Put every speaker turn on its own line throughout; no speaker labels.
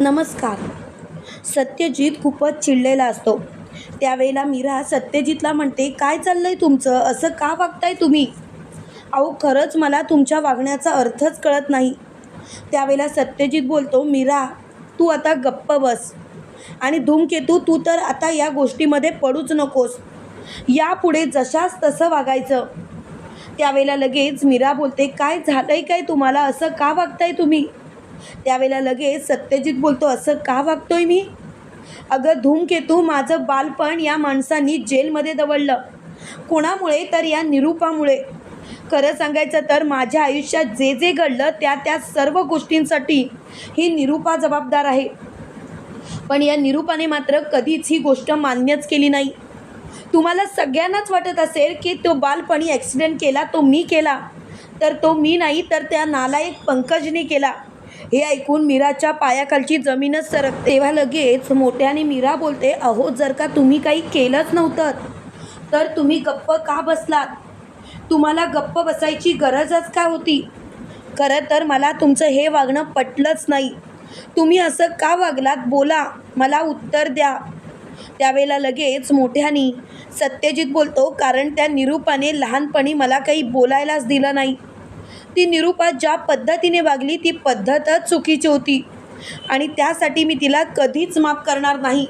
नमस्कार. सत्यजित खूपच चिडलेला असतो. त्यावेळेला मीरा सत्यजितला म्हणते काय चाललं आहे तुमचं? असं का वागताय तुम्ही? अहो खरंच मला तुमच्या वागण्याचा अर्थच कळत नाही. त्यावेळेला सत्यजित बोलतो मीरा तू आता गप्प बस. आणि धूमकेतू तू तर आता या गोष्टीमध्ये पडूच नकोस. यापुढे जशास तसं वागायचं. त्यावेळेला लगेच मीरा बोलते काय झालं आहे काय तुम्हाला? असं का वागताय तुम्ही? त्यावेळेला लगेच सत्यजित बोलतो असं का वागतोय मी? अगं धूमकेतू माझं बालपण या माणसांनी जेलमध्ये दवडलं. कोणामुळे? तर या निरूपामुळे. खरं सांगायचं तर माझ्या आयुष्यात जे जे घडलं त्या त्या सर्व गोष्टींसाठी ही निरूपा जबाबदार आहे. पण या निरूपाने मात्र कधीच ही गोष्ट मान्यच केली नाही. तुम्हाला सगळ्यांनाच वाटत असेल की तो बालपणी ॲक्सिडेंट केला तो मी केला. तर तो मी नाही तर त्या नालायक पंकजने केला. हे ऐकून मीराच्या पायाखालची जमीनच सरकते. तेव्हा लगेच मोठ्याने मीरा बोलते अहो जर का तुम्ही काही केलंच नव्हतं तर तुम्ही गप्प का बसलात? तुम्हाला गप्प बसायची गरजच का होती? खरं तर मला तुमचं हे वागणं पटलंच नाही. तुम्ही असं का वागलात? बोला मला उत्तर द्या. त्यावेळेला लगेच मोठ्यानी सत्यजित बोलतो कारण त्या निरूपाने लहानपणी मला काही बोलायलाच दिलं नाही. ती निरूपा ज्या पद्धतीने वागली ती पद्धतच चुकीची होती. आणि त्यासाठी मी तिला कधीच माफ करणार नाही.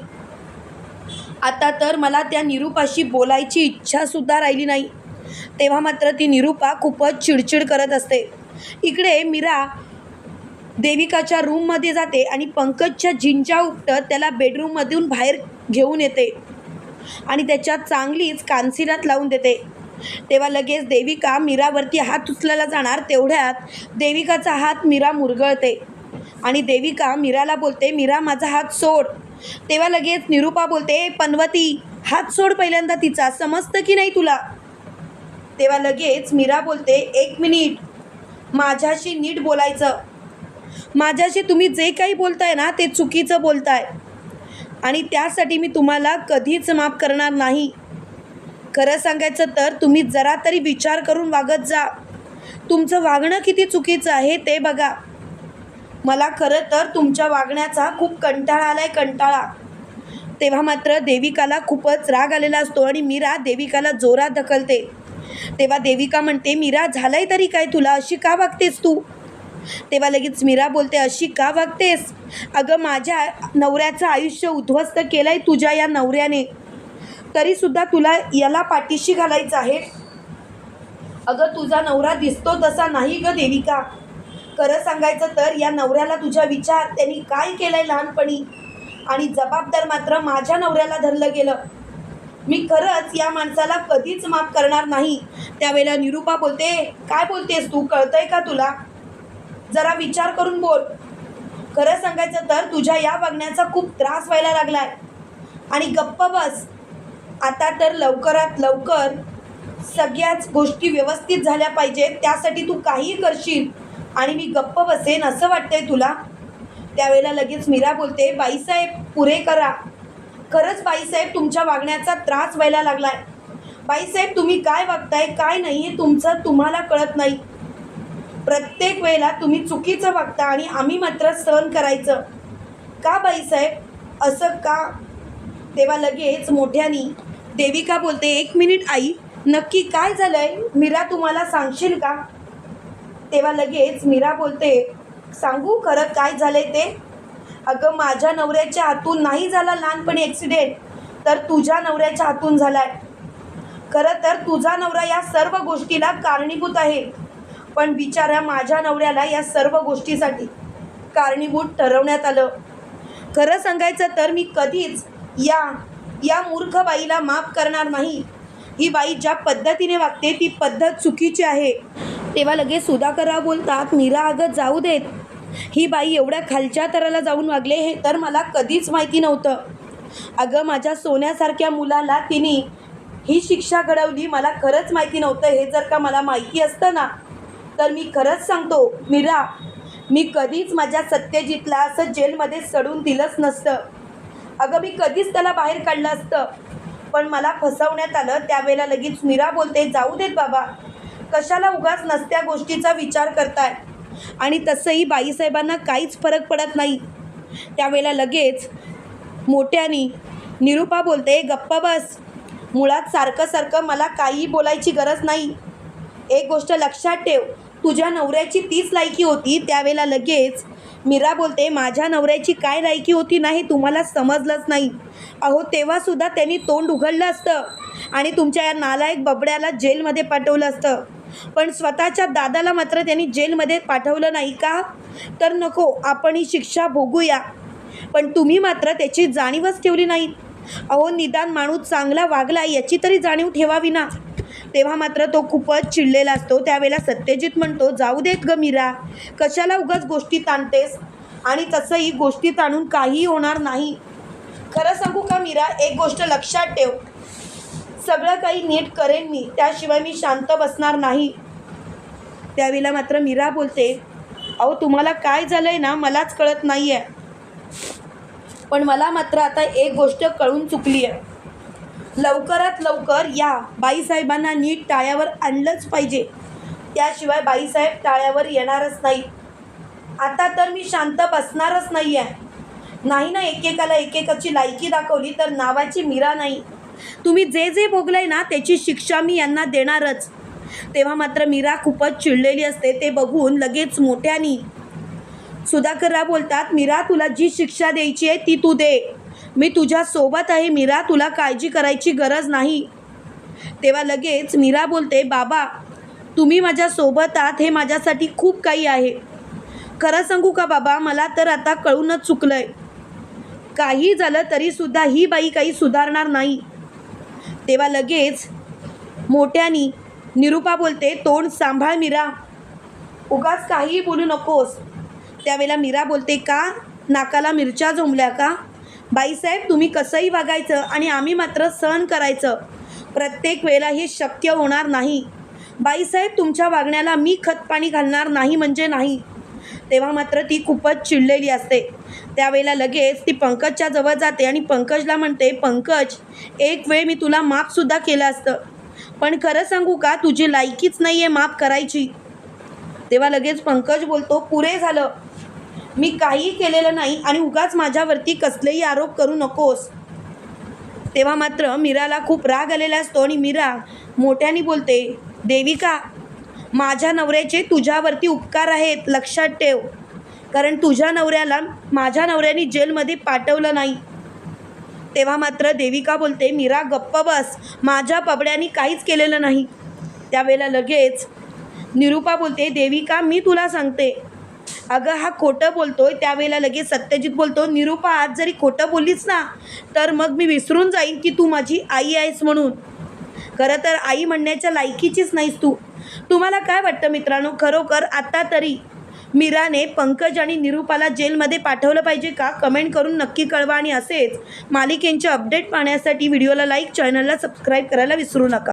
आता तर मला त्या निरूपाशी बोलायची इच्छासुद्धा राहिली नाही. तेव्हा मात्र ती निरूपा खूपच चिडचिड करत असते. इकडे मीरा देविकाच्या रूममध्ये जाते आणि पंकजच्या झिंजा उपटत त्याला बेडरूममधून बाहेर घेऊन येते. आणि त्याच्या चांगलीच कानसिरात लावून देते. तेव्हा लगेच देविका मीरावरती हात उचलायला जाणार तेवढ्यात देविकाचा हात मीरा मुरगळते. आणि देविका मीराला बोलते मीरा माझा हात सोड. तेव्हा लगेच निरूपा बोलते पनवती हात सोड पहिल्यांदा तिचा समजतं की नाही तुला? तेव्हा लगेच मीरा बोलते एक मिनिट माझ्याशी नीट बोलायचं. माझ्याशी तुम्ही जे काही बोलताय ना ते चुकीचं बोलताय. आणि त्यासाठी मी तुम्हाला कधीच माफ करणार नाही. खरं सांगायचं तर तुम्ही जरा तरी विचार करून वागत जा. तुमचं वागणं किती चुकीचं आहे ते बघा. मला खरं तर तुमच्या वागण्याचा खूप कंटाळा आला आहे कंटाळा. तेव्हा मात्र देविकाला खूपच राग आलेला असतो आणि मीरा देविकाला जोरात ढकलते. तेव्हा देविका म्हणते मीरा झालंय तरी काय तुला? अशी का वागतेस तू? तेव्हा लगेच मीरा बोलते अशी का वागतेस? अगं माझ्या नवऱ्याचं आयुष्य उद्ध्वस्त केलं आहे तुझ्या या नवऱ्याने. तरीसुद्धा तुला याला पाठीशी घालायचं आहे. अगं तुझा नवरा दिसतो तसा नाही ग देविका. खरं सांगायचं तर या नवऱ्याला तुझा विचार त्यांनी काय केलंय लहानपणी? आणि जबाबदार मात्र माझ्या नवऱ्याला धरलं गेलं. मी खरंच या माणसाला कधीच माफ करणार नाही. त्यावेळेला निरूपा बोलते काय बोलतेस तू? कळतंय का तुला? जरा विचार करून बोल. खरं सांगायचं तर तुझ्या या वागण्याचा खूप त्रास व्हायला लागलाय. आणि गप्प बस. आता तर लवकरात लवकर सगळ्याच गोष्टी व्यवस्थित झाल्या पाहिजेत. त्यासाठी तू काहीही करशील आणि मी गप्प बसेन असं वाटतंय तुला. त्यावेळेला लगेच मीरा बोलते बाईसाहेब पुरे करा. खरंच बाईसाहेब तुमच्या वागण्याचा त्रास व्हायला लागलाय. बाईसाहेब तुम्ही काय वागताय काय नाही हे तुमचं तुम्हाला कळत नाही. प्रत्येक वेळेला तुम्ही चुकीचं वागता आणि आम्ही मात्र सहन करायचं. का बाईसाहेब? असं का? तेव्हा लगेच मोठ्यानी देविका बोलते एक मिनिट आई नक्की काय झालंय? मीरा तुम्हाला सांगशील का? तेव्हा लगेच मीरा बोलते सांगू खरं काय झालंय ते? अगं माझ्या नवऱ्याच्या हातून नाही झाला लहानपणी ॲक्सिडेंट तर तुझ्या नवऱ्याच्या हातून झालाय. खरं तर तुझा नवरा या सर्व गोष्टीला कारणीभूत आहे पण बिचाऱ्या माझ्या नवऱ्याला या सर्व गोष्टीसाठी कारणीभूत ठरवण्यात आलं. खरं सांगायचं तर मी कधीच या या मूर्ख बाईला माफ करणार नाही. ही बाई ज्या पद्धतीने वागते ती पद्धत चुकीची आहे. तेव्हा लगेच सुधाकरराव बोलतात मीरा अगं जाऊ देत. ही बाई एवढ्या खालच्या तराला जाऊन वागले हे तर मला कधीच माहिती नव्हतं. अगं माझ्या सोन्यासारख्या मुलाला तिने ही शिक्षा घडवली मला खरंच माहिती नव्हतं. हे जर का मला माहिती असतं ना तर मी खरंच सांगतो मीरा मी कधीच माझ्या सत्यजितला असं जेलमध्ये सडून दिलंच नसतं. अगं मी कधीच त्याला बाहेर काढलं असतं. पण मला फसवण्यात आलं. त्यावेळेला लगेच मीरा बोलते जाऊ देत बाबा. कशाला उगाच नसत्या गोष्टीचा विचार करताय? आणि तसंही बाईसाहेबांना काहीच फरक पडत नाही. त्यावेळेला लगेच मोठ्यानी निरुपा बोलते गप्प बस. मुळात सारखं सारखं मला काही बोलायची गरज नाही. एक गोष्ट लक्षात ठेव. तुझ्या नवऱ्याची तीच लायकी होती. त्यावेळेला लगेच मीरा बोलते माझ्या नवऱ्याची काय लायकी होती नाही तुम्हाला समजलंच नाही. अहो तेव्हासुद्धा त्यांनी तोंड उघडलं असतं आणि तुमच्या या नालायक बबड्याला जेलमध्ये पाठवलं असतं. पण स्वतःच्या दादाला मात्र त्यांनी जेलमध्ये पाठवलं नाही का? तर नको आपण ही शिक्षा भोगूया. पण तुम्ही मात्र त्याची जाणीवच ठेवली नाही अहो निदान माणूस चांगला वागला याची तरी जाणीव ठेवावी ना. तेव्हा मात्र तो खूपच चिडलेला असतो. त्यावेळेला सत्यजित म्हणतो जाऊ देत ग मीरा कशाला उगाच गोष्टी ताणतेस? आणि तसंही गोष्टी ताणून काहीही होणार नाही. खरं सांगू का मीरा एक गोष्ट लक्षात ठेव. सगळं काही नीट करेन मी. त्याशिवाय मी शांत बसणार नाही. त्यावेळेला मात्र मीरा बोलते अहो तुम्हाला काय झालंय ना मलाच कळत नाही आहे पण मला मात्र आता एक गोष्ट कळून चुकली आहे लवकरात लवकर या बाईसाहेबांना नीट टाळ्यावर आणलंच पाहिजे. त्याशिवाय बाईसाहेब टाळ्यावर येणारच नाही आता तर मी शांत बसणारच नाही आहे नाही ना एकेकाला एकेकाची लायकी दाखवली तर नावाची मीरा नाही. तुम्ही जे जे भोगलंय ना त्याची शिक्षा मी यांना देणारच. तेव्हा मात्र मीरा खूपच चिडलेली असते ते बघून लगेच मोठ्यानी. सुधाकरराव बोलतात मीरा तुला जी शिक्षा द्यायची आहे ती तू दे. मी तुझ्यासोबत आहे मीरा तुला काळजी करायची गरज नाही. तेव्हा लगेच मीरा बोलते बाबा तुम्ही माझ्यासोबत आहात हे माझ्यासाठी खूप काही आहे. खरं सांगू का बाबा मला तर आता कळूनच चुकलं आहे काही झालं तरीसुद्धा ही बाई काही सुधारणार नाही. तेव्हा लगेच मोठ्यानी निरुपा बोलते तोंड सांभाळ मीरा. उगाच काहीही बोलू नकोस. त्यावेळेला मीरा बोलते का? नाकाला मिरच्या झोंबल्या का? बाईसाहेब तुम्ही कसंही वागायचं आणि आम्ही मात्र सहन करायचं. प्रत्येक वेळेला हे शक्य होणार नाही. बाईसाहेब तुमच्या वागण्याला मी खतपाणी घालणार नाही म्हणजे नाही. तेव्हा मात्र ती खूपच चिडलेली असते. त्यावेळेला लगेच ती पंकजच्या जवळ जाते आणि पंकजला म्हणते पंकज एक वेळ मी तुला माफसुद्धा केलं असतं. पण खरं सांगू का तुझी लायकीच नाही आहे माफ करायची. तेव्हा लगेच पंकज बोलतो पुरे झालं. मी काही केलेलं नाही आणि उगाच माझ्यावरती कसलेही आरोप करू नकोस. तेव्हा मात्र मीराला खूप राग आलेला असतो आणि मीरा मोठ्याने बोलते देविका माझ्या नवऱ्याचे तुझ्यावरती उपकार आहेत लक्षात ठेव. कारण तुझ्या नवऱ्याला माझ्या नवऱ्याने जेलमध्ये पाठवलं नाही. तेव्हा मात्र देविका बोलते मीरा गप्प बस. माझ्या पबड्याने काहीच केलेलं नाही. त्यावेळेला लगेच निरुपा बोलते देविका मी तुला सांगते. अगं हा खोटं बोलतोय त्यावेळेला लगेच सत्यजित बोलतो निरुपा आज जरी खोटं बोललीस ना तर मग मी विसरून जाईन की तू माझी आई आहेस म्हणून. खरं तर आई म्हणण्याच्या लायकीचीच नाहीस तू. तुम्हाला काय वाटतं मित्रांनो? खरोखर आत्ता तरी मीराने पंकज आणि निरुपाला जेलमध्ये पाठवलं पाहिजे का? कमेंट करून नक्की कळवा. आणि असेच मालिकेंचे अपडेट पाहण्यासाठी व्हिडिओला लाईक चॅनलला सबस्क्राईब करायला विसरू नका.